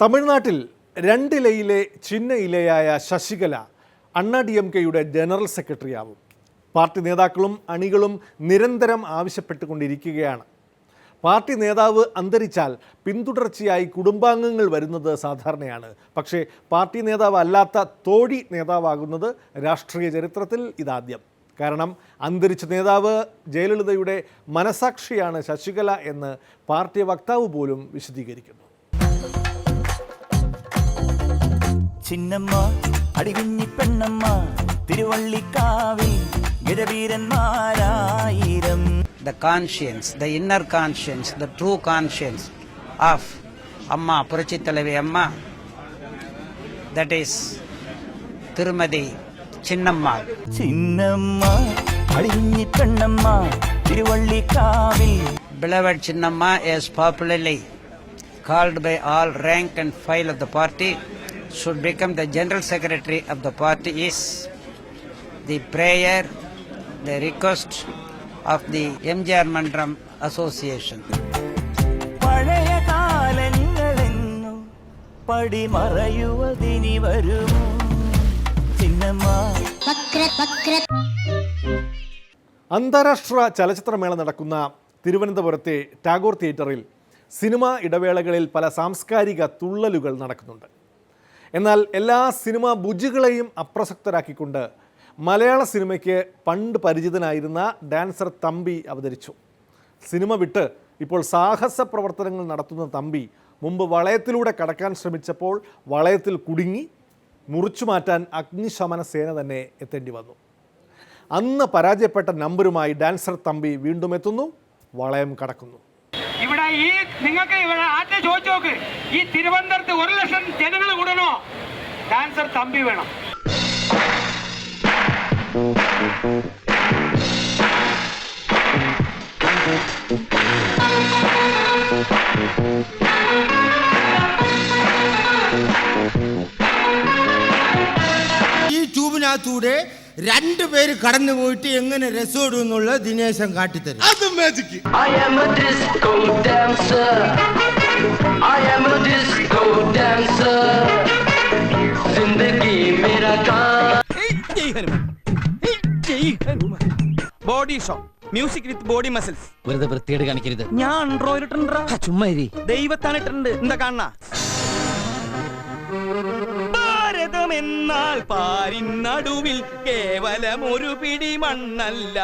തമിഴ്നാട്ടിൽ രണ്ടിലയിലെ ചിഹ്ന ഇലയായ ശശികല അണ്ണാ ഡി എം കെയുടെ ജനറൽ സെക്രട്ടറിയാവും. പാർട്ടി നേതാക്കളും അണികളും നിരന്തരം ആവശ്യപ്പെട്ടുകൊണ്ടിരിക്കുകയാണ്. പാർട്ടി നേതാവ് അന്തരിച്ചാൽ പിന്തുടർച്ചയായി കുടുംബാംഗങ്ങൾ വരുന്നത് സാധാരണയാണ്. പക്ഷേ പാർട്ടി നേതാവ് അല്ലാത്ത തോഴി നേതാവാകുന്നത് രാഷ്ട്രീയ ചരിത്രത്തിൽ ഇതാദ്യം. കാരണം അന്തരിച്ച നേതാവ് ജയലളിതയുടെ മനസാക്ഷിയാണ് ശശികല എന്ന് പാർട്ടി വക്താവ് പോലും വിശദീകരിക്കുന്നു. ചിന്നമ്മ അടികുഞ്ഞി പെണ്ണമ്മ തിരുവള്ളിക്കാവിൽ ഗരവീരന്മാരായിരം the conscience the inner conscience the true conscience of Amma Puratchithalaivi Amma. The Thirumathi Chinnamma. Chinnamma അടികുഞ്ഞി Pennamma തിരുവള്ളിക്കാവിൽ Beloved Chinnamma is popularly called by all rank and file of the party, should become the general secretary of the party is the prayer, the request of the MJR Mandram Association. പഴയ കാലങ്ങളെങ്ങു പടിമറയുവതിനി വരുമോ ചിന്നമ്മ വക്ര വക്ര അന്താരാഷ്ട്ര ചലച്ചിത്രമേള നടക്കുന്ന തിരുവനന്തപുരത്തെ ടാഗോർ തിയേറ്ററിൽ cinema ഇടവേളകളിൽ പല സാംസ്കാരിക തുള്ളലുകൾ നടക്കുന്നുണ്ട്. എന്നാൽ എല്ലാ സിനിമാ ബുജുകളെയും അപ്രസക്തരാക്കിക്കൊണ്ട് മലയാള സിനിമയ്ക്ക് പണ്ട് പരിചിതനായിരുന്ന ഡാൻസർ തമ്പി അവതരിച്ചു. സിനിമ വിട്ട് ഇപ്പോൾ സാഹസ പ്രവർത്തനങ്ങൾ നടത്തുന്ന തമ്പി മുമ്പ് വളയത്തിലൂടെ കടക്കാൻ ശ്രമിച്ചപ്പോൾ വളയത്തിൽ കുടുങ്ങി മുറിച്ചു മാറ്റാൻ അഗ്നിശമന സേന തന്നെ എത്തേണ്ടി വന്നു. അന്ന് പരാജയപ്പെട്ട നമ്പറുമായി ഡാൻസർ തമ്പി വീണ്ടും എത്തുന്നു വളയം കടക്കുന്നു. ഇവിടെ ഈ നിങ്ങൾക്ക് ഇവിടെ ആദ്യം ചോദിച്ചു നോക്ക്. ഈ തിരുവനന്തപുരത്ത് ഒരു ലക്ഷം ജനങ്ങൾ കൂടണോ? ഡാൻസർ തമ്പി വേണം. അതിനകത്തൂടെ രണ്ടു പേര് കടന്നു പോയിട്ട് എങ്ങനെ രസോടും എന്നുള്ള Dineshan കാട്ടിത്തരും. Body show music with body muscles വെറുതെ വൃത്തിയോട് കാണിക്കരുത്. ഞാൻ ചുമ്മാരി ദൈവത്താണ് ഇട്ടുണ്ട് എന്താ കാണാ ഭാരതം എന്നാൽ പാരിൻ നടുവിൽ ഒരു പിടി മണ്ണല്ല.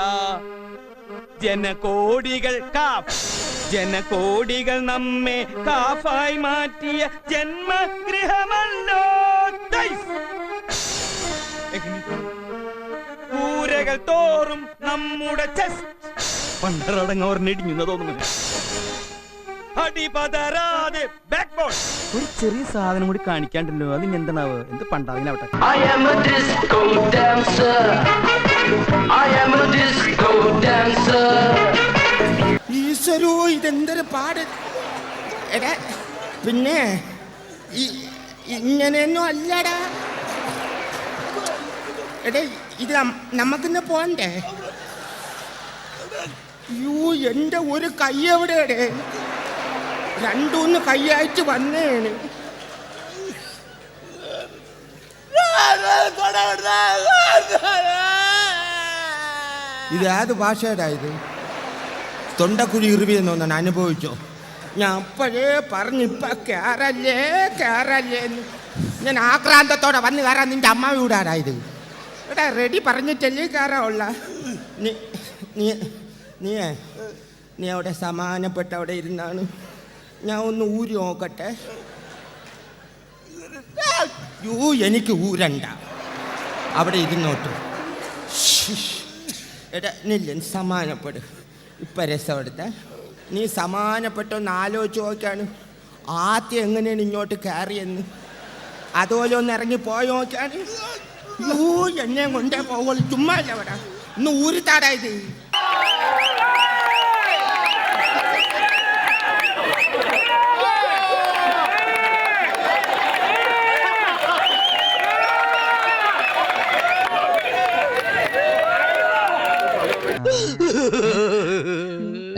ജനകോടികൾ കാഫ് ജനകോടികൾ നമ്മെ കാഫായി മാറ്റിയ ജന്മഗൃഹമല്ലോ. കൂരകൾ തോറും നമ്മുടെ ചെസ്റ്റ്. പണ്ടറടങ്ങോറിനിടിഞ്ഞു തോന്നുന്നു. അടിപതരാതെ ബാക്ക് ബോൾ ഒരു ചെറിയ സാധനം കൂടി കാണിക്കാണ്ടല്ലോ. അതിന് എന്താണാവ് എന്ത് പണ്ടാവിനാവട്ടെ. I am a disco dancer. I am a disco dancer. ഈശ്വരോ ഇതെന്തൊരു പാട്. എടാ പിന്നെ ഇങ്ങനെയൊന്നും അല്ലടാ. എടാ ഇത് നമുക്കിന്ന് പോണ്ടേ? യൂ എന്റെ ഒരു കൈ എവിടെയാടേ? രണ്ടൂന്ന് കൈയായിട്ട് വന്നേണ്. ഇത് ഏത് ഭാഷയുടെ ഇത് തൊണ്ടക്കുഴി ഇറിവിയെന്ന് തോന്നാൻ അനുഭവിച്ചോ? ഞാൻ അപ്പോഴേ പറഞ്ഞു ഇപ്പൊ കയറല്ലേ കയറല്ലേ ഞാൻ ആക്രാന്തത്തോടെ വന്ന് കയറാൻ നിന്റെ അമ്മ വീടാരായത്? എടാ റെഡി പറഞ്ഞിട്ടല്ലേ കയറാവുള്ള നീ നീ നീ അവിടെ സമാനപ്പെട്ട അവിടെ ഇരുന്നാണ്. ഞാൻ ഒന്ന് ഊരി നോക്കട്ടെ. യൂ എനിക്ക് ഊരണ്ട. അവിടെ ഇരുന്നോട്ട്. എടാ നില്ല സമാനപ്പെട്. ഇപ്പം രസം എടുത്ത. നീ സമാനപ്പെട്ടൊന്ന് ആലോചിച്ച് നോക്കാണ് ആദ്യം എങ്ങനെയാണ് ഇങ്ങോട്ട് കയറിയെന്ന്. അതുപോലെ ഒന്ന് ഇറങ്ങി പോയി നോക്കാണ് യൂ എന്നെ കൊണ്ടേ പോകുള്ളൂ ചുമ്മാ ഇല്ല അവിടെ. ഒന്ന് ഊരിത്താടാ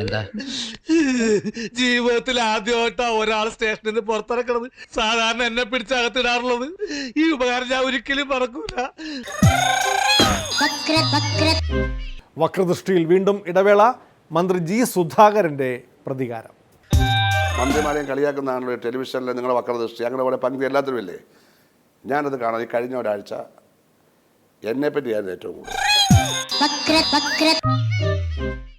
എന്താ? ജീവിതത്തിൽ ആദ്യമായിട്ടാ ഒരാൾ സ്റ്റേഷനിൽ നിന്ന് പുറത്തിറക്കണത്. സാധാരണ എന്നെ പിടിച്ചകത്തിടാറുള്ളത്. ഈ ഉപകാരം ഞാൻ ഒരിക്കലും മറക്കൂല. വക്ര വക്ര വക്രദൃഷ്ടിയിൽ വീണ്ടും ഇടവേള. മന്ത്രി ജി സുധാകരന്റെ പ്രതികാരം. മന്ത്രിമാരെയും കളിയാക്കുന്നതാണല്ലോ ടെലിവിഷനിലെ നിങ്ങളുടെ വക്രദൃഷ്ടി അങ്ങനെ പോലെ പങ്കു എല്ലാത്തിനും ഇല്ലേ ഞാനത് കാണാം. ഈ കഴിഞ്ഞ ഒരാഴ്ച എന്നെ പറ്റിയായിരുന്നു ഏറ്റവും കൂടുതൽ. വക്ര വക്ര